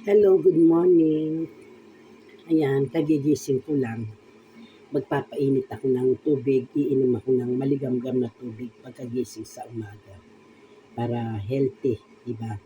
Hello, good morning. Ayan, kagigising ko lang. Magpapainit ako ng tubig, iinom ako ng maligamgam na tubig pagkagising sa umaga. Para healthy, di ba?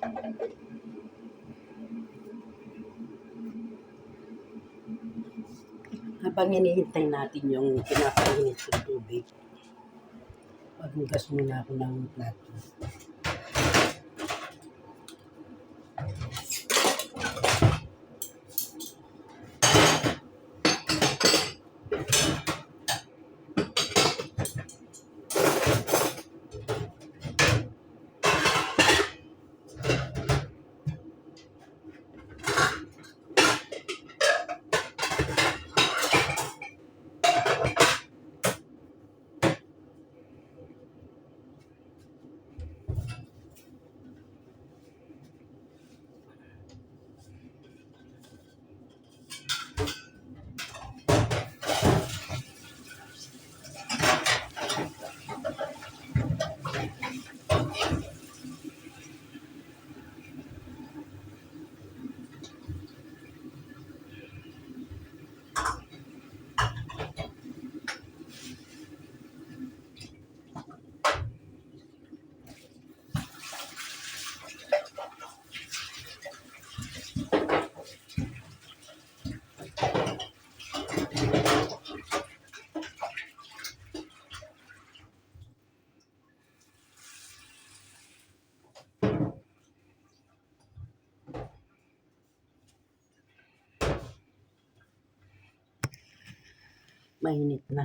Habang hinihintay natin yung pinapainit sa tubig, maghugas muna ako ng plato. Mainit na.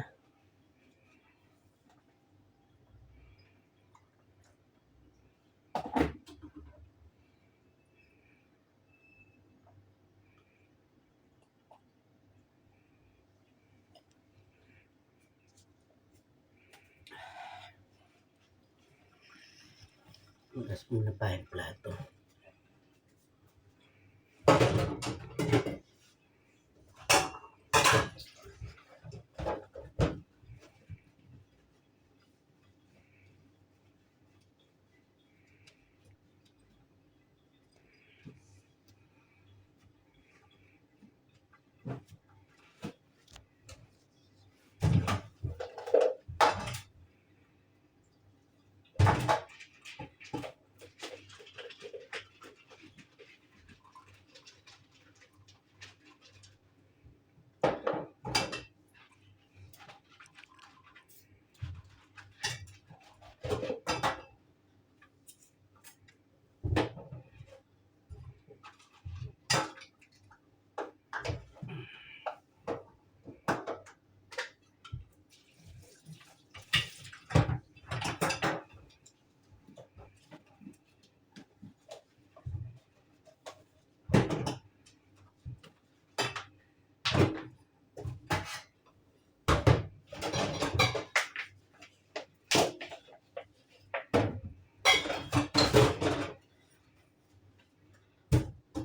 Hugas muna pa yung plato.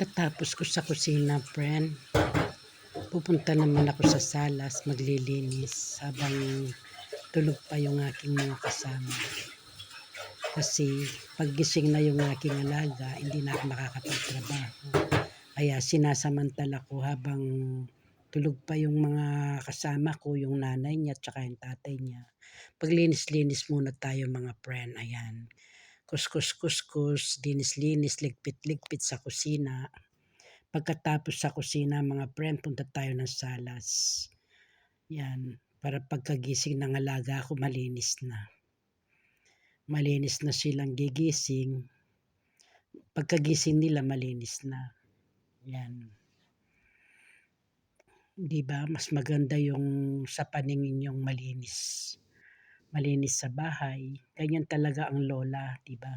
Pagkatapos ko sa kusina, friend, pupunta naman ako sa salas maglilinis habang tulog pa yung aking mga kasama. Kasi paggising na yung aking alaga, hindi na ako makakapagtrabaho. Kaya sinasamantala ko habang tulog pa yung mga kasama ko, yung nanay niya at yung tatay niya. Paglinis-linis muna tayo mga friend. Ayan. Kuskus, kuskus, linis-linis, ligpit-ligpit sa kusina. Pagkatapos sa kusina mga friend, punta tayo ng salas. Yan. Para pagkagising ng alaga ko, malinis na. Malinis na silang gigising. Pagkagising nila, malinis na. Yan. Di ba? Mas maganda yung sa paningin yung malinis. Malinis sa bahay. Ganyan talaga ang lola, di ba?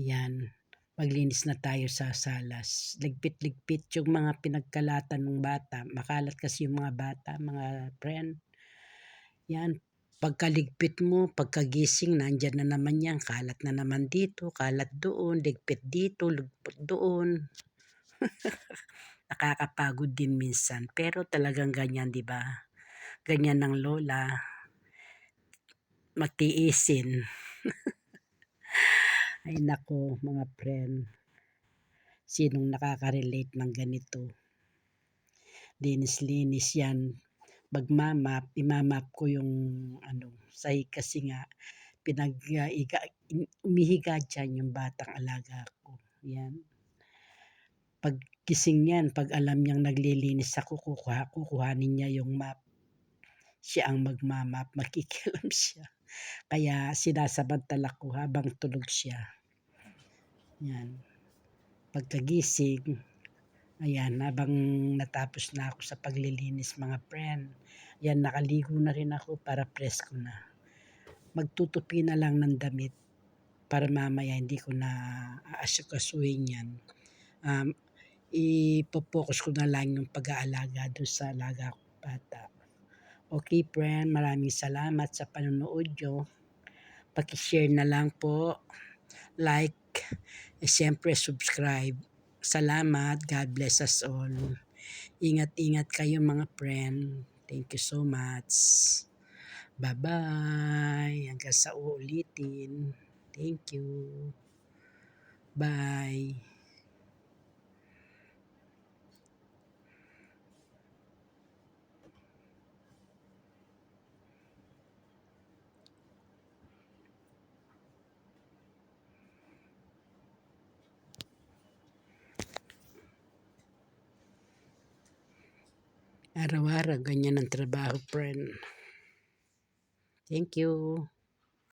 Yan. Maglinis na tayo sa salas. Ligpit-ligpit yung mga pinagkalatan ng bata. Makalat kasi yung mga bata, mga friend. Yan. Pagkaligpit mo, pagkagising, nandyan na naman yan. Kalat na naman dito, kalat doon, ligpit dito, ligpit doon. Nakakapagod din minsan. Pero talagang ganyan, di ba? Ganyan ng lola. Magtiisin. Ay nako, mga friend. Sinong nakaka-relate ng ganito? Linis-linis yan. Magmamap, imamap ko yung ano, say kasi nga pinag uh, iga, umihiga dyan yung batang alaga ko. Yan. Pag gising yan, pag alam niyang naglilinis ako, kukuha, kukuhanin niya yung map. Siya ang magmamap, makikialam siya. Kaya sinasabantala ko habang tulog siya. Yan. Pagkagising, ayan, habang natapos na ako sa paglilinis mga friend, yan, nakaligo na rin ako para presko na. Magtutupi na lang ng damit para mamaya hindi ko na aasukasuhin yan. Um, ipopokus ko na lang yung pag-aalaga doon sa alaga ko bata. Okay, friend. Maraming salamat sa panonood nyo. Pakishare na lang po. Like. E siyempre, subscribe. Salamat. God bless us all. Ingat-ingat kayo mga friend. Thank you so much. Bye-bye. Hanggang sa uulitin. Thank you. Bye. Araw-araw, ganyan ang trabaho, friend. Thank you.